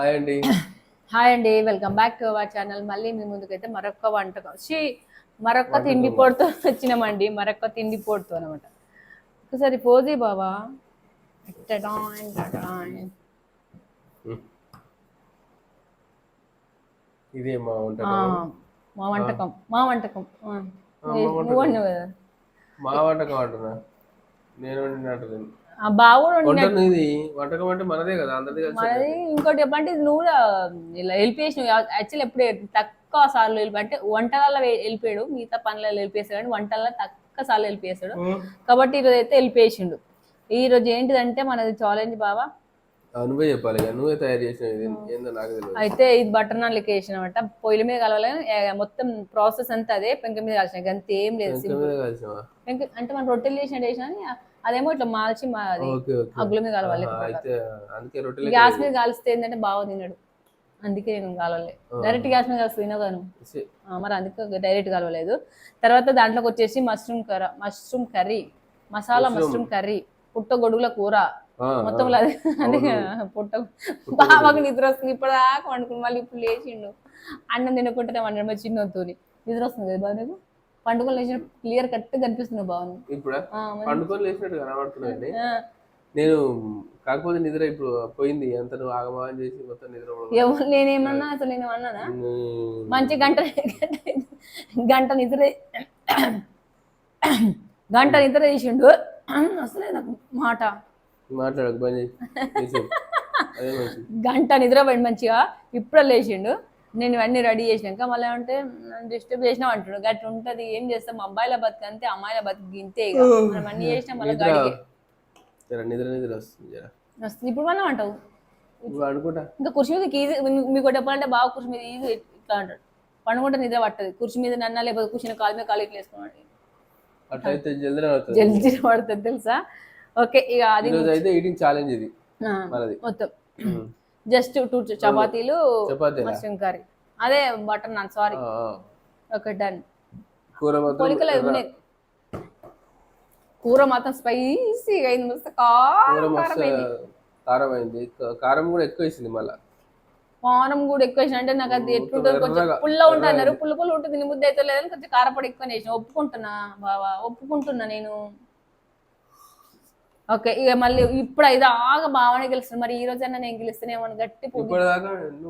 Hi అండి. Hi అండి welcome back to our channel. మళ్ళీ మీ ముందుకైతే మరొక వంటకం. ఛీ మరొక తిండి పోటుతో వచ్చినామండి మరొక తిండి పోటుతో అనమాట ఒకసారి పోజీ టడాయ్. ఇదే మా వంటకం. మా వంటకం మా వంటకం. నువ్వు కదా మా వంటకం. అంటున్నా. నేను బావుడు వండిన వంటకం ఇది వంటకం అంటే మనదే కదా అందరిది కలిసి మనది ఇంకోటి చెప్పంటే నువ్వు ఇలా చేసినావు. యాక్చువల్ ఎప్పుడు తక్కువ సార్లు హెల్ప్ అంటే వంటలలో వెళ్ళిపోయాడు మిగతా పనులలో చేస్తాడు కానీ వంటలలో తక్కువ సార్లు చేస్తాడు. కాబట్టి ఈరోజు అయితే చేసిండు. ఈ రోజు ఏంటిదంటే మనది ఛాలెంజ్ బావా? ఆ, నువ్వే చెప్పాలి నువ్వే తయారు చేసిన నాకు తెలియదు. అయితే ఇది బటర్ నాన్ లెక్క వేసిన పొయ్యిల మీద కలవాలి మొత్తం ప్రాసెస్ అంతా అదే పెంక మీద కలిసిన అంతే ఏం లేదు అంటే మనం రొట్టెలు చేసినట్టు వేసిన అదేమో ఇట్లా మాల్చి అగ్గుల మీద కలవాలి గ్యాస్ మీద కాలిస్తే ఏంటంటే బాగా తిన్నాడు అందుకే నేను కాలవలే డైరెక్ట్ గ్యాస్ మీద కలిసి ఆ, మరి అందుకే డైరెక్ట్ కలవలేదు తర్వాత దాంట్లోకి వచ్చేసి mushroom curry mushroom curry masala mushroom curry పుట్ట గొడుగుల కూర. మొత్తం అది అందుకే పుట్ట బాబాకు నిద్ర వస్తుంది. ఇప్పటిదాకా వండుకుని మళ్ళీ ఇప్పుడు లేచిండు. అన్నం తినకుంటే వండడం మా చిన్నతోని నిద్ర వస్తుంది కదా బాగా పండుగలు లేచిన క్లియర్ కట్ కనిపిస్తుంది బాగుంది. ఇప్పుడా? పండుకొని లేచినట్టు కనబడుతున్నాయండి. నేను కాకపోతే నిద్ర ఇప్పుడు పోయింది. అంత ఆగమాగం చేసి మొత్తం నిద్ర ఎవరు నేనేమన్నా అసలు నేను అన్నానా మంచి గంట గంట నిద్ర గంట నిద్ర చేసిండు. అసలే నాకు మాట. మాట్లాడకు గంట నిద్ర పడి మంచిగా. ఇప్పుడు లేచిండు. నేను ఇవన్నీ రెడీ చేసినాక మళ్ళీ అంటే డిస్టర్బ్ చేసినావు అంటాడు. గట్ట ఉంటది. ఏం చేస్తాం? అబ్బాయిల బతుకు అంతే అమ్మాయిల బతుకు ఇంతే ఇక. మనం అన్ని చేసినా మళ్ళీ నిద్ర నిద్ర వస్తుంది ఇప్పుడు మనం అంటావు. ఇంకా కుర్చీ మీద ఈజీ మీకు చెప్పాలంటే బాగా కుర్చీ మీద ఈజీ ఇట్లా అంటాడు. పండుకుంటే నిద్ర పట్టదు. కుర్చీ మీద నన్న లేకపోతే కూర్చుని కాలు మీద కాలు ఇట్లా వేసుకున్నాడు అట్లయితే జల్దీ అవుతుంది జల్దీ పడుతుంది తెలుసా? ఓకే ఇక అది ఈరోజు అయితే ఈటింగ్ ఛాలెంజ్ ఇది. మొత్తం. జస్ట్ టూ చపాతీలు చపాతీ మష్రూమ్ కర్రీ అదే butter naan sorry. Okay done. కూర మాత్రం పోలికలు ఉన్నాయి కూర మాత్రం స్పైసీగా అయింది మస్తు కూర అయింది. కారం కూడా ఎక్కువ వేసింది మళ్ళా. కారం కూడా ఎక్కువ వేసిన అంటే నాకు అది ఎట్లుంటుంది కొంచెం పుల్ల అన్నారు. పుల్ల పుల్ల ఉంటుంది నీ ముద్ద అయితే లేదని కొంచెం కారపొడి ఎక్కువ వేసిన. ఒప్పుకుంటున్నా బావా ఒప్పుకుంటున్నా నేను. ఓకే ఇక మళ్ళీ ఇప్పుడు అయితే ఆగ బాగానే గెలుస్తుంది. మరి ఈ రోజైనా నేను గెలుస్తానేమో అని గట్టి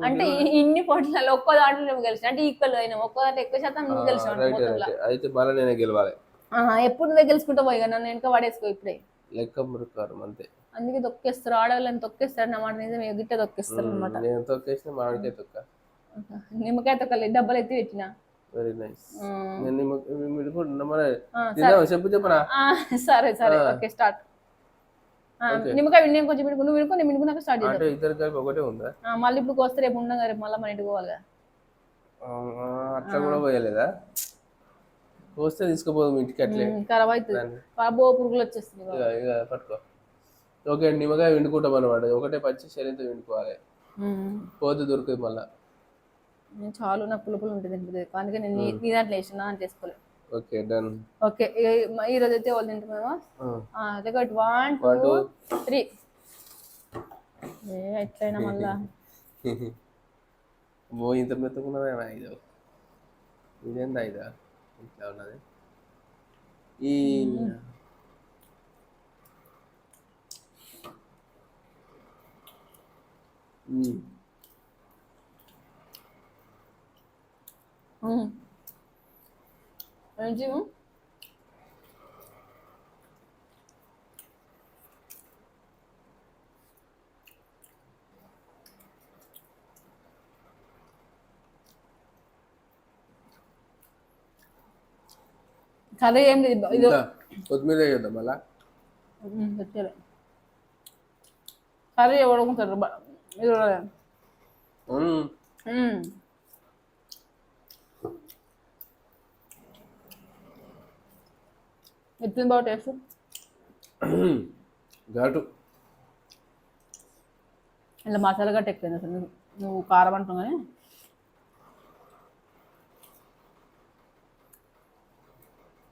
అంటే ఇన్ని పోటీలలో ఒక్కో దాంట్లో నువ్వు గెలిచిన అంటే ఈక్వల్ అయినా ఒక్కో దాంట్లో ఎక్కువ శాతం నువ్వు అయితే మళ్ళీ నేనే గెలవాలి. ఎప్పుడు నువ్వే గెలుచుకుంటా పోయి నన్ను వెనక పడేసుకో ఇప్పుడే. లెక్క మురుకారం అంతే. అందుకే తొక్కేస్తారు ఆడవాళ్ళని తొక్కేస్తారు అన్నమాట నిజమే గిట్ట తొక్కేస్తారు అనమాట నేను తొక్కేసిన మామిడికాయ తొక్క. నిమ్మకాయ తొక్కలే డబ్బలు ఎత్తి పెట్టిన. వెరీ నైస్ నేను నిమ్మ- మిడుకుంటున్నా మన ఆ, తిందామా? చెప్పు చెప్పనా? ఆ, సరే సరే. Okay start. నిమ్మకాయ నేను కొంచెం వినుకు నువ్వు వినుకో నేను వినుకున్నాక స్టార్ట్ చేద్దాం. అంటే ఇద్దరు కలిపి ఒకటే ఉందా? మళ్ళీ ఇప్పుడు వస్తే రేపు ఉండగా రేపు మళ్ళీ మన ఇంటికి పోవాలి కదా అట్లా కూడా పోయలేదా? వస్తే తీసుకుపోదు ఇంటికి అట్లే. ఖరాబ్ అవుతుంది. పాబో పురుగులు వచ్చేస్తుంది ఇక పట్టుకో. ఓకే నిమ్మకాయ విండుకుంటాం అనమాట ఒకటే పచ్చి శరీరంతో విండుకోవాలి. పోతే దొరుకుతుంది మళ్ళా. చాలు నాకు పుల్ల ఉంటుంది అందుకే నేను నీ దాంట్లో వేసిన అని చేసుకోలేదు ఓకే డన్. ఓకే ఈ రోజు అయితే వాళ్ళు తింటున్నామా ఒకటి వన్ టూ. త్రీ. ఏ ఎట్లయినా మళ్ళా. ఓ ఇంత మెత్తకున్నదేమో ఇది? ఇదేందా ఇదా? ఇట్లా ఉన్నది. ఈ. ఉమ్. ఏంటి కర్రీ ఏం లేదు ఇది కొత్తిమీర వేయొద్దా మళ్ళా కర్రీ ఎవడుకుంటారు ఇది ఎట్లుంది బాగా టేస్ట్ ఘాటు ఇలా మసాలా గట్ట ఎక్కువ అసలు. నువ్వు- కారం అంటావు కానీ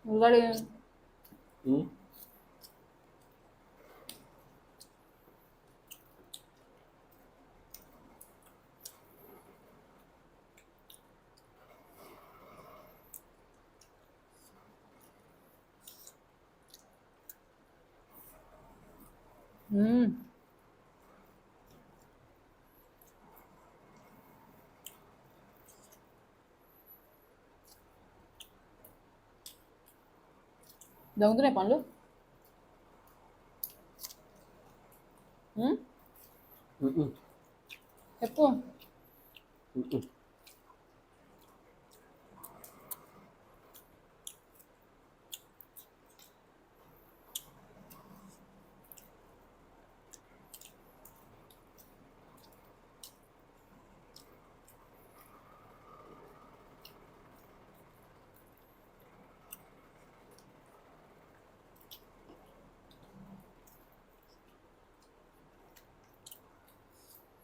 ఉల్లిగడ్డ మ్మ్. మ్మ్. దొంగతున్నాయి పండ్లు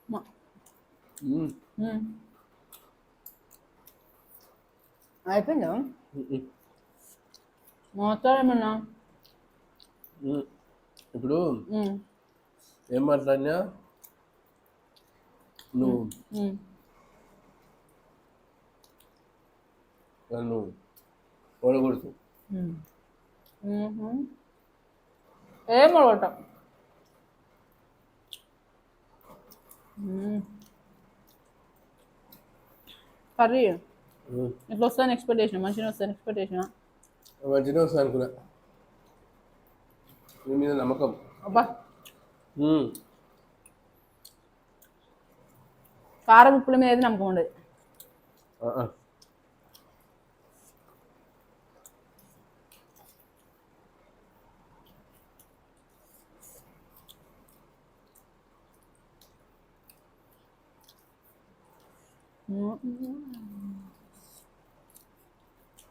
మా ఉమ్మ్. మ్మ్. అయిపోయిందా. మాట్లాడమన్నా. ఇప్పుడు. ఏం మాట్లాడినా నువ్వు. నన్ను ఓడగొడుతు. ఏం అడగట కర్రీ. ఇట్లా వస్తాను ఎక్స్పెక్టేషన్ మంచిగా వస్తాను ఎక్స్పెక్టేషన్ మంచిగా వస్తా అనుకున్నా. నీ మీద నమ్మకం. అబ్బా. కారం ఉప్పుల మీద అయితే నమ్మకం ఉండదు.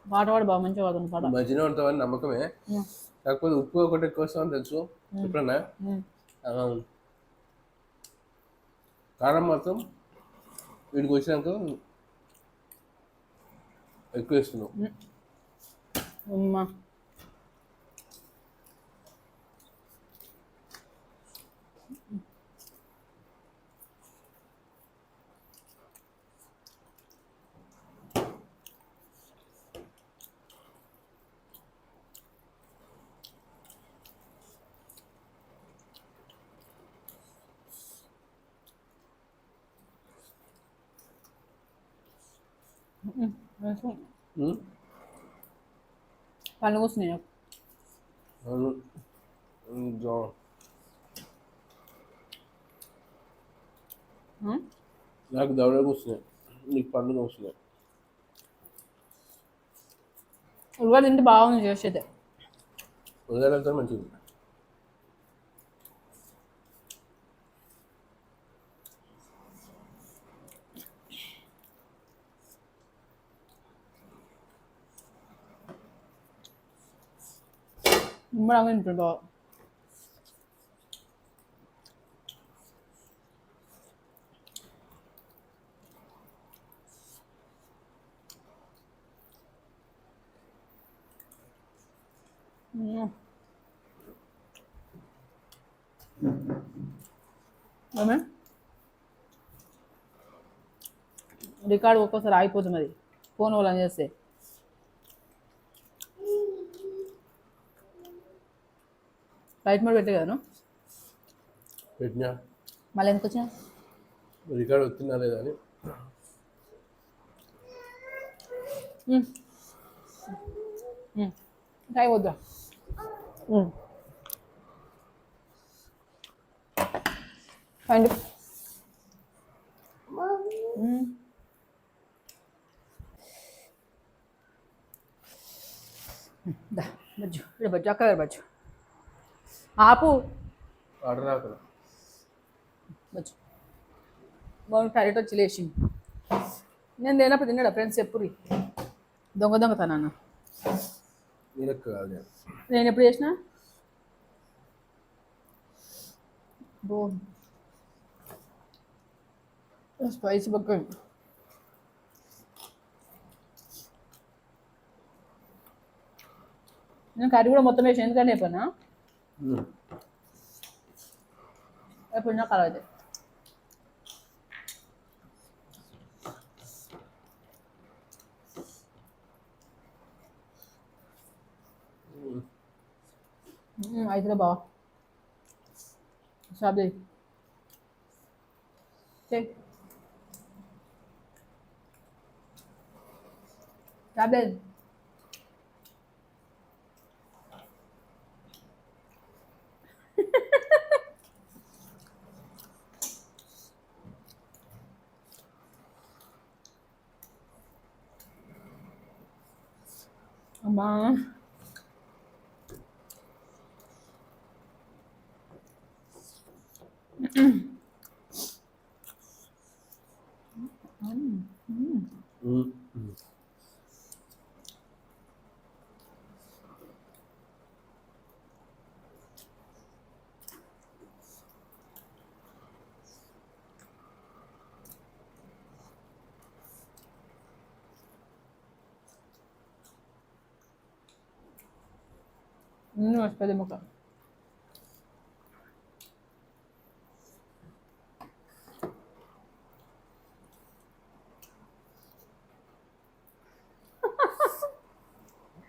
పాట పాడు బాగా మంచిగా పాడుతుంది పాట. మంచిగా ఉంటావని నమ్మకమే. మ్మ్. కాకపోతే ఉప్పు ఒకటి ఎక్కువ వస్తామని తెలుసు. ఎప్పుడన్నా? కారం మాత్రం వీడికి వచ్చినాక ఎక్కువ వేస్తున్నావు అమ్మా ఉమ్, పళ్ళు కూస్తున్నాయి నాకు. జా- మ్మ్? నాకు పండుగ వస్తున్నాయి ఉల్లిగడ్డ తింటే బాగుంది చేసేది ఉదయాలంతా మంచిది. నిమ్మడంగా తింటుంది బాగా మ్మ్. ఏమే రికార్డు ఒక్కోసారి ఆగిపోతుంది అది ఫోన్ వాళ్ళని చేస్తే లైట్ మోడ్ పెట్టే కదా పెట్టినా? మళ్ళీ ఎందుకు వచ్చినా? రికార్డ్ వచ్చిందా లేదా అని. కాయ వద్దా? అండి దా బజ్జు ఇక్కడ బజ్జు అక్క దగ్గర బజ్జు. ఆపు. బాగుంది క్యారెట్ వచ్చి లేచింది నేను లేనప్పుడు తిన్నాడా ఫ్రెండ్స్ ఎప్పుడు? దొంగ దొంగతనాన్న నేను. ఎప్పుడు చేసిన? బో. స్పైసీ బక్క. నేను కర్రీ కూడా మొత్తం వేసి ఎందుకంటే అయిపోయినా ఉమ్. అయిపోయినా కలర్ అయితే అయితే బాగా స్టాప్ చేయి చెయ్ స్టాప్ చేయి pode mocar.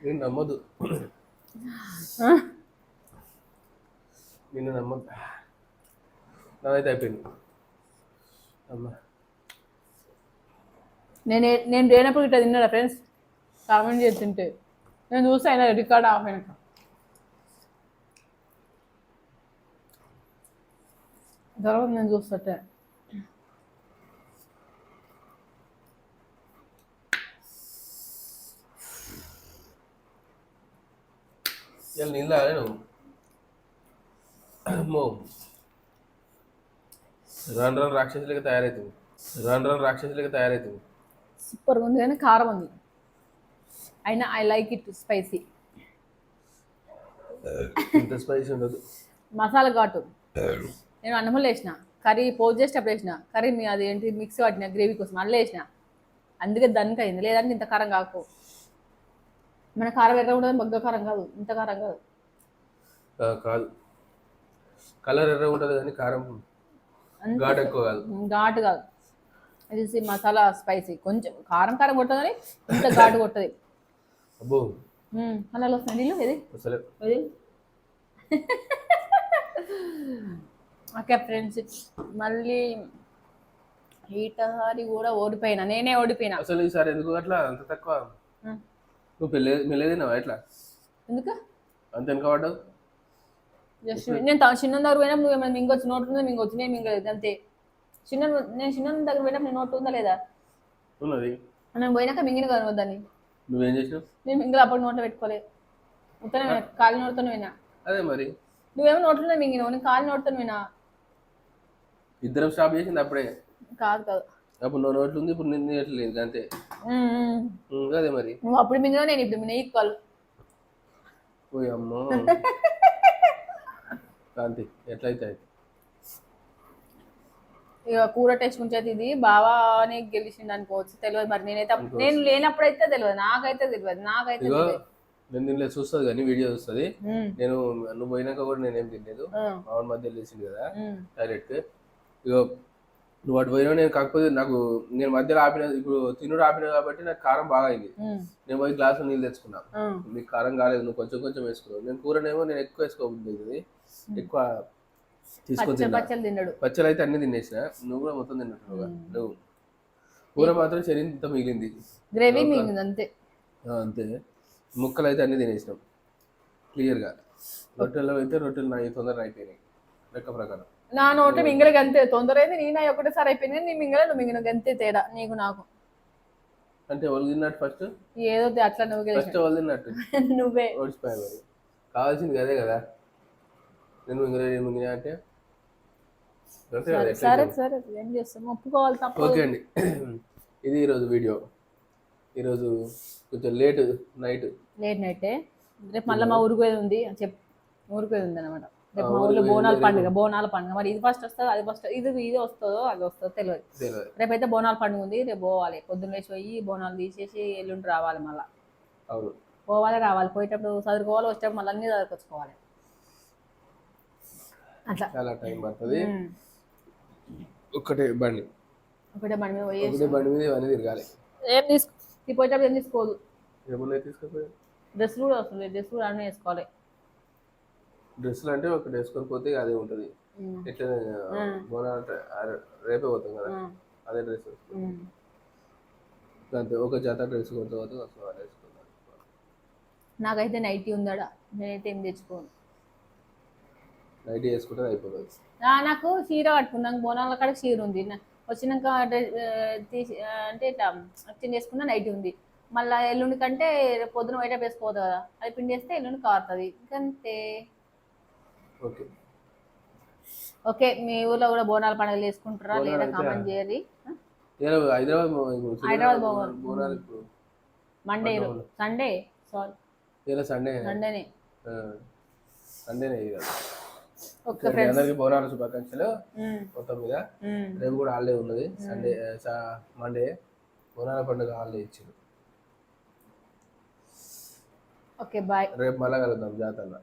నేను నమ్మదు. నిన్ను నమ్మదు. నాదైతే అయిపోయింది. అమ్మా. నేను నేను లేనప్పుడు ఇట్లా తిన్నాడా ఫ్రెండ్స్? కామెంట్ చేసి తింటే నేను చూస్తే ఆయన రికార్డ్ ఆఫ్ అయినాక తర్వాత నేను చూస్తటే ఇలా నీళ్ళు అమ్మో. రాను రాను రాక్షసులకి తయారవుతుంది రాను రాను రాక్షసులకి తయారవుతుంది సూపర్గా ఉంది కానీ కారం ఉంది. అయినా ఐ లైక్ ఇట్ స్పైసీ. ఇంత స్పైసీ ఉండదు. మసాలా ఘాటు. నేను అన్నములు వేసిన. కర్రీ పోజ్ చేసేటప్పుడు వేసిన. కర్రీ మీ అది ఏంటి మిక్స్ పట్టిన గ్రేవీ కోసం అల్ల వేసిన. అందుకే దానికి అయింది. లేదంటే ఇంత కారం కాకు. మన కారం ఎర్ర ఉండదు బగ్గ కారం కాదు. ఇంత కారం కాదు. కాదు. కలర్ ఎర్ర ఉంటుంది కానీ కారం ఘాటు ఎక్కువ కాదు. ఘాటు కాదు. ఇది సి- మసాలా స్పైసీ. కొంచెం కారం కారం కొట్టదు కానీ ఇంత ఘాటు కొట్టది. అబ్బో. అలా వస్తున్నాయి నీళ్ళు ఓకే ఫ్రెండ్స్. మళ్ళీ ఈటహారి కూడా ఓడిపోయినా. నేనే ఓడిపోయినా. అసలు ఈసారి ఎందుకు? అట్లా అంత తక్కువ. నువ్వు పెళ్ళి మెల్లేదినావా ఎట్లా? ఎందుకు? అంత వెనక పడ్డావు? జస్ట్ నేను తా- చిన్న దగ్గర పోయినప్పుడు నువ్వు ఏమైనా మింగొచ్చు నోటు ఉందా మింగొచ్చు నేను మింగలేదు అంతే. చిన్న నేను చిన్న దగ్గర పోయినప్పుడు నేను నోటు ఉందా లేదా? ఉన్నది. నేను పోయినాక మింగిన కదా వద్దని నువ్వేం చేసినావు? నేను మింగిన అప్పుడు నోట్లో పెట్టుకోలేదు మొత్తం కాలి నోటుతో పోయినా. అదే మరి. నువ్వేమో నోట్లో మింగినావు నేను కాలి నోటుతో పోయినా. ఇద్దరం స్టాప్ చేసింది అప్పుడే. కాదు కాదు. అప్పుడు నువ్వు నోట్లు ఉంది ఇప్పుడు నిన్ను ఎట్లా లేదు అంతే. అదే మరి. నువ్వు అప్పుడు మింగినావు నేను ఇప్పుడు మింగిన ఈక్వల్ పోయి అమ్మో. కాంతి ఎట్లయితే అయితే ఇక కూర టేస్ట్ ఉంచేది ఇది. బావానే గెలిచింది అనుకోవచ్చు తెలియదు మరి. నేనైతే నేను లేనప్పుడైతే తెలియదు నాకైతే తెలియదు నాకైతే నేను తినలేదు చూస్తుంది కానీ వీడియో చూస్తుంది. నేను నువ్వు పోయినాక కూడా నేనేం తినలేదు. మామిడి మధ్య వెళ్ళేసింది కదా డైరెక్ట్. ఇగో నువ్వు అటు పోయినా నేను కాకపోతే నాకు నేను మధ్యలో ఆపిన ఇప్పుడు తినుడు ఆపిన కాబట్టి నాకు కారం బాగా అయింది. నేను పోయి గ్లాసు నీళ్ళు తెచ్చుకున్నా. ఉమ్. నీకు కారం కాలేదు నువ్వు కొంచెం కొంచెం వేసుకున్నావు. నేను కూరనేమో నేను ఎక్కువ వేసుకోబోతుంది ఎక్కువ తీసుకొని తిన్నా. పచ్చలు అయితే అన్ని తినేసిన. నువ్వు కూడా మొత్తం తిన్నట్టున్నావు నువ్వు. కూర మాత్రం శరీరం ఇంత మిగిలింది. గ్రేవీ మింగింది అంతే. అంతే. ముక్కలు అయితే అన్ని తినేసినాం. క్లియర్గా. రొట్టెల్లో అయితే రొట్టెలు నా తొందరగా అయిపోయినాయి. లెక్క ప్రకారం. నా నోట మింగల గంతే. తొందర అయింది నీ నా ఒకటేసారి అయిపోయింది నీ మింగల నువ్వు మింగిన గంతే తేడా నీకు నాకు. అంటే తిన్నట్టు ఫస్ట్ ఏదో అట్లా నువ్వు ఫస్ట్ తిన్నట్టు? నువ్వే. ఓడిచిపోయాయి మరి. కావాల్సింది అదే కదా. నేను మింగిన నేను మింగిన అంటే? సరే సరే ఏం చేస్తాం? ఒప్పుకోవాలి తప్ప ఓకే అండి. ఇది ఈరోజు వీడియో. ఈరోజు కొంచెం లేట్ నైట్. లేట్ నైటే. రేపు మళ్ళీ మా ఊరికి ఉంది. చెప్పి ఊరికి ఉంది అనమాట రేపు మా ఊర్లో బోనాల పండుగ బోనాల పండుగ. మరి ఇది ఫస్ట్ వస్తుంది అది ఫస్ట్ ఇది ఇది వస్తుందో అది వస్తుందో తెలియదు. రేపైతే బోనాల పండుగ ఉంది రేపు పోవాలి. పొద్దున్న లేచి పోయి బోనాలు తీసేసి ఎల్లుండి రావాలి మళ్ళీ. పోవాలి రావాలి. పోయేటప్పుడు చదువుకోవాలి వచ్చేటప్పుడు మళ్ళీ అన్ని చదువుకొచ్చుకోవాలి. అట్లా. చాలా టైం పడుతుంది. ఉమ్. ఒక్కటే బండి. ఒకటే బండి మీద పోయి ఒకటే బండి మీద ఇవన్నీ తిరగాలి. ఏం తీసుకో ఈ పోయేటప్పుడు ఏం తీసుకోదు. ఏమన్నా తీసుకుపోయి డ్రెస్సులు కూడా వస్తుంది డ్రెస్ కూడా అన్నీ వేసుకోవాలి. డ్రెస్సులు అంటే ఒకటి వేసుకొని పోతే అదే ఉంటుంది. అంటే ఆ- రేపే పోతాం కదా. అదే డ్రెస్. అంతే ఒక జత డ్రెస్ కొత్త కొత్త వస్తుంది వేసుకుందాం నాకైతే నైటీ ఉందాడా? నేనైతే ఏం తెచ్చుకోను. నైట్ వేసుకుంటే అయిపోతుంది. నాకు చీర కట్టుకున్నాక బోనాల కాడ చీర ఉంది. వచ్చినాక డ్రెస్ తీసి అంటే ఇట్లా చేంజ్ చేసుకున్న నైట్ ఉంది. మళ్ళీ ఎల్లుండి కంటే పొద్దున బయట వేసుకోవద్దు కదా. అది పిండి వేస్తే ఎల్లుండి కారుతుంది. అంతే ఓకే. ఓకే మీ ఊర్లో కూడా బోనాల పండుగలు చేసుకుంటారా? లేదా కామెంట్ చేయాలి హైదరాబాద్ హైదరాబాద్ బోనాలు- ఇప్పుడు మండే. సండే సారీ ఇలా సండే సండేనే సండేనే ఇక ఓకే అందరికీ బోనాల శుభాకాంక్షలు మొత్తం మీద. రేపు కూడా హాలిడే ఉన్నది. సండే మండే బోనాల పండుగ హాలిడే ఇచ్చింది ఓకే బాయ్. రేపు మళ్ళా కలుద్దాం జాతరలో.